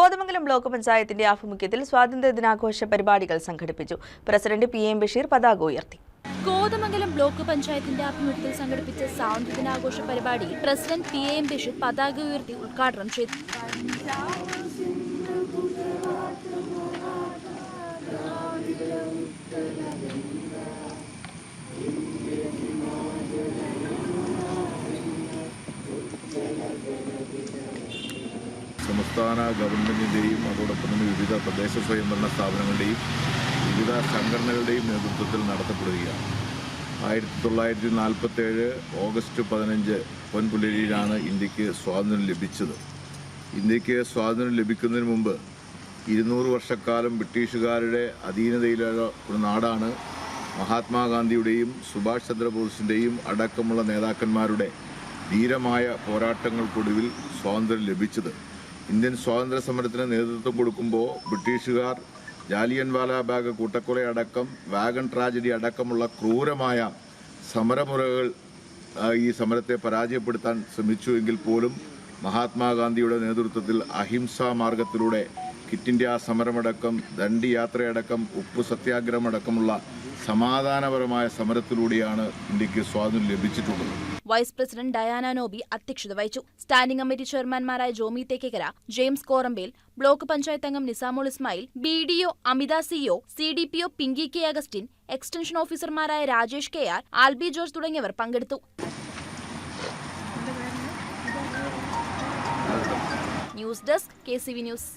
Kothamangalam block പഞ്ചായത്തിന്റെ ആഭിമുഖ്യത്തിൽ സ്വാതന്ത്ര്യ ദിനാഘോഷ പരിപാടികൾ സംഘടിപ്പിച്ചു. പ്രസിഡന്റ് പി എം ബഷീർ പതാക ഉയർത്തി. കോതമംഗലം ബ്ലോക്ക് പഞ്ചായത്തിന്റെ ആഭിമുഖ്യത്തിൽ സംഘടിപ്പിച്ച സ്വാതന്ത്ര്യ ദിനാഘോഷ പരിപാടി പ്രസിഡന്റ് പി എം ബഷീർ പതാക ഉയർത്തി ഉദ്ഘാടനം ചെയ്തു. സംസ്ഥാന ഗവൺമെന്റിന്റെയും അതോടൊപ്പം തന്നെ വിവിധ തദ്ദേശ സ്വയംഭരണ സ്ഥാപനങ്ങളുടെയും വിവിധ സംഘടനകളുടെയും നേതൃത്വത്തിൽ നടത്തപ്പെടുകയാണ്. ആയിരത്തി തൊള്ളായിരത്തി നാൽപ്പത്തേഴ് ഓഗസ്റ്റ് പതിനഞ്ച് പൊൻപുലരിയിലാണ് ഇന്ത്യയ്ക്ക് സ്വാതന്ത്ര്യം ലഭിച്ചത്. ഇന്ത്യയ്ക്ക് സ്വാതന്ത്ര്യം ലഭിക്കുന്നതിന് മുമ്പ് ഇരുന്നൂറ് വർഷക്കാലം ബ്രിട്ടീഷുകാരുടെ അധീനതയിലുള്ള ഒരു നാടാണ് മഹാത്മാഗാന്ധിയുടെയും സുഭാഷ് ചന്ദ്രബോസിന്റെയും അടക്കമുള്ള നേതാക്കന്മാരുടെ ധീരമായ പോരാട്ടങ്ങൾക്കൊടുവിൽ സ്വാതന്ത്ര്യം ലഭിച്ചത്. ഇന്ത്യൻ സ്വാതന്ത്ര്യ സമരത്തിന് നേതൃത്വം കൊടുക്കുമ്പോൾ ബ്രിട്ടീഷുകാർ ജാലിയൻ വാലാബാഗ് കൂട്ടക്കൊല കൂട്ടക്കൊലയടക്കം വാഗൺ ട്രാജഡി അടക്കമുള്ള ക്രൂരമായ സമരമുറകൾ ഈ സമരത്തെ പരാജയപ്പെടുത്താൻ ശ്രമിച്ചുവെങ്കിൽ പോലും മഹാത്മാഗാന്ധിയുടെ നേതൃത്വത്തിൽ അഹിംസാ മാർഗത്തിലൂടെ ക്വിറ്റ് ഇന്ത്യ സമരമടക്കം ദണ്ഡി യാത്രയടക്കം ഉപ്പ് സത്യാഗ്രഹമടക്കമുള്ള സമാധാനപരമായ സമരത്തിലൂടെയാണ് ഇന്ത്യയ്ക്ക് സ്വാതന്ത്ര്യം ലഭിച്ചിട്ടുള്ളത്. വൈസ് പ്രസിഡന്റ് ഡയാന നോബി അധ്യക്ഷത വഹിച്ചു. സ്റ്റാൻഡിംഗ് കമ്മിറ്റി ചെയർമാൻമാരായ ജോമി തേക്കേക്കര ജെയിംസ് കോറമ്പേൽ ബ്ലോക്ക് പഞ്ചായത്ത് അംഗം Nizamul Ismail B D O Amitha CO C D P O Pinky K Augustine extension ഓഫീസർമാരായ Rajesh K R Alby George തുടങ്ങിയവർ പങ്കെടുത്തു. News desk K C V news.